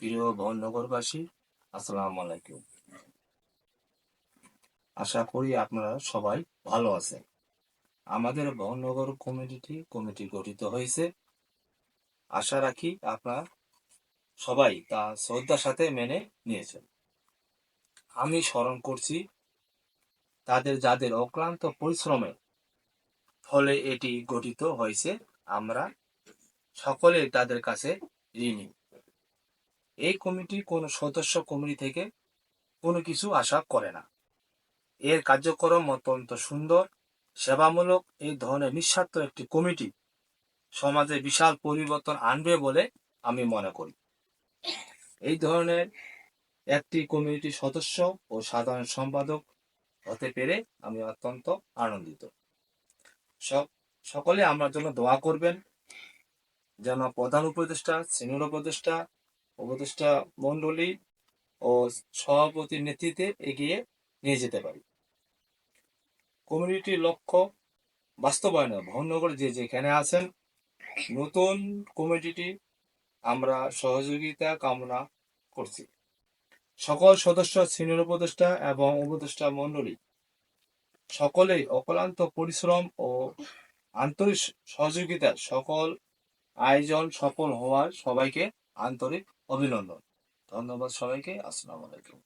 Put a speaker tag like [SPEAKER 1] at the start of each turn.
[SPEAKER 1] প্রিয় ভবনগরবাসী আসসালামু আলাইকুম। আশা করি আপনারা সবাই ভালো আছেন। আমাদের ভবনগর কমিউনিটি কমিটি গঠিত হয়েছে। আশা রাখি আপনারা সবাই তা শ্রদ্ধার সাথে মেনে নিয়েছেন। আমি স্মরণ করছি, তাদের যাদের অক্লান্ত পরিশ্রমে ফলে এটি গঠিত হয়েছে, আমরা সকলে তাদের কাছে ঋণী। এই কমিটি কোনো সদস্য কমিটি থেকে কোনো কিছু আশা করে না। এর কার্যক্রম অত্যন্ত সুন্দর, সেবামূলক, এই ধরনের নিঃস্বার্থ একটি কমিটি সমাজে বিশাল পরিবর্তন আনবে বলে আমি মনে করি। এই ধরনের একটি কমিটির সদস্য ও সাধারণ সম্পাদক হতে পেরে আমি অত্যন্ত আনন্দিত। সব- সকলে আমার জন্য দোয়া করবেন। যেন প্রধান উপদেষ্টা, সিনিয়র উপদেষ্টা উপদেষ্টা মন্ডলী ও সভাপতির নেতৃত্বে এগিয়ে নিয়ে যেতে পারি। কমিউনিটির লক্ষ্য বাস্তবায়নে ভবনগর যে যেখানে আছেন, নতুন কমিটিটি আমরা সহযোগিতা কামনা করছি। সকল সদস্য, সিনিয়র উপদেষ্টা এবং উপদেষ্টা মন্ডলী সকলেই অক্লান্ত পরিশ্রম ও আন্তরিক সহযোগিতার সকল আয়োজন সফল হওয়ার সবাইকে আন্তরিক অভিনন্দন। ধন্যবাদ সবাইকে। আসসালামু আলাইকুম।